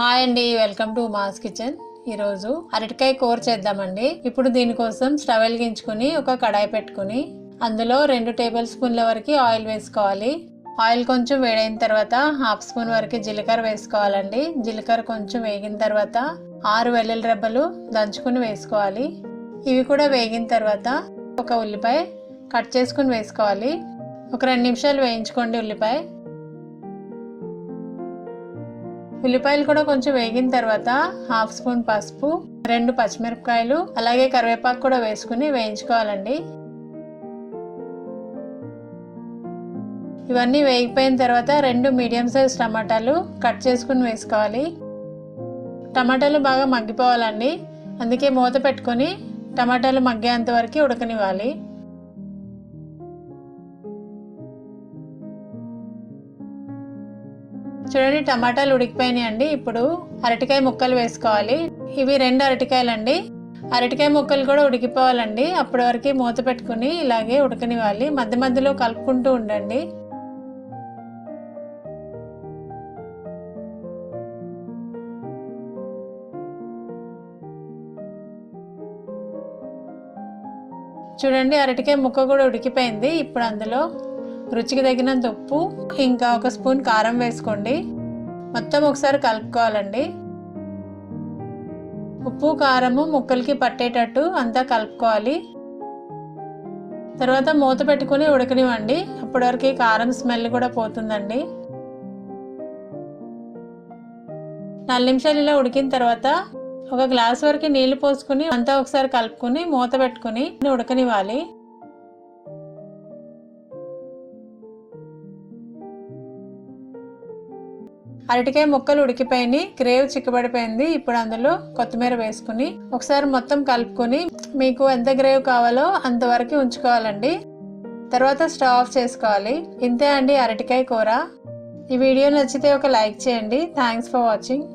Hi అండి welcome to mass kitchen. ఈరోజు అరటికాయ కూర చేద్దామండి. ఇప్పుడు దీనికోసం స్టవ్ వెలిగించుకుని ఒక కడాయి పెట్టుకుని అందులో రెండు టేబుల్ స్పూన్ల వరకు ఆయిల్ వేసుకోవాలి. ఆయిల్ కొంచెం వేడైన తర్వాత హాఫ్ స్పూన్ వరకు జీలకర్ర వేసుకోవాలండి. జీలకర్ర కొంచెం వేగిన తర్వాత ఆరు వెల్లుల్లి రెబ్బలు దంచుకుని వేసుకోవాలి. ఇవి కూడా వేగిన తర్వాత ఒక ఉల్లిపాయ కట్ చేసుకుని వేసుకోవాలి. ఒక రెండు నిమిషాలు వేయించుకోండి ఉల్లిపాయ. ఉల్లిపాయలు కూడా కొంచెం వేగిన తర్వాత హాఫ్ స్పూన్ పసుపు రెండు పచ్చిమిరపకాయలు అలాగే కరివేపాకు కూడా వేసుకుని వేయించుకోవాలండి. ఇవన్నీ వేగిపోయిన తర్వాత రెండు మీడియం సైజ్ టమాటాలు కట్ చేసుకుని వేసుకోవాలి. టమాటాలు బాగా మగ్గిపోవాలండి. అందుకే మూత పెట్టుకొని టమాటాలు మగ్గేంత వరకు ఉడకనివ్వాలి. చూడండి టమాటాలు ఉడికిపోయినాయి అండి. ఇప్పుడు అరటికాయ ముక్కలు వేసుకోవాలి. ఇవి రెండు అరటికాయలు అండి అరటికాయ ముక్కలు కూడా ఉడికిపోవాలండి. అప్పటి వరకు మూత పెట్టుకుని ఇలాగే ఉడకనివ్వాలి. మధ్య మధ్యలో కలుపుకుంటూ ఉండండి. చూడండి అరటికాయ ముక్క కూడా ఉడికిపోయింది. ఇప్పుడు అందులో రుచికి తగినంత ఉప్పు ఇంకా ఒక స్పూన్ కారం వేసుకోండి. మొత్తం ఒకసారి కలుపుకోవాలండి. ఉప్పు కారము ముక్కలకి పట్టేటట్టు అంతా కలుపుకోవాలి. తర్వాత మూత పెట్టుకుని ఉడకనివ్వండి. అప్పటి వరకు కారం స్మెల్ కూడా పోతుందండి. నాలుగు నిమిషాలు ఇలా ఉడికిన తర్వాత ఒక గ్లాస్ వరకు నీళ్ళు పోసుకుని అంతా ఒకసారి కలుపుకుని మూత పెట్టుకుని ఉడకనివ్వాలి. అరటికాయ ముక్కలు ఉడికిపోయినాయి గ్రేవ్ చిక్కబడిపోయింది. ఇప్పుడు అందులో కొత్తిమీర వేసుకుని ఒకసారి మొత్తం కలుపుకొని మీకు ఎంత గ్రేవ్ కావాలో అంతవరకు ఉంచుకోవాలండి. తర్వాత స్టవ్ ఆఫ్ చేసుకోవాలి. ఇంతే అండి అరటికాయ కూర. ఈ వీడియో నచ్చితే ఒక లైక్ చేయండి. Thanks for watching.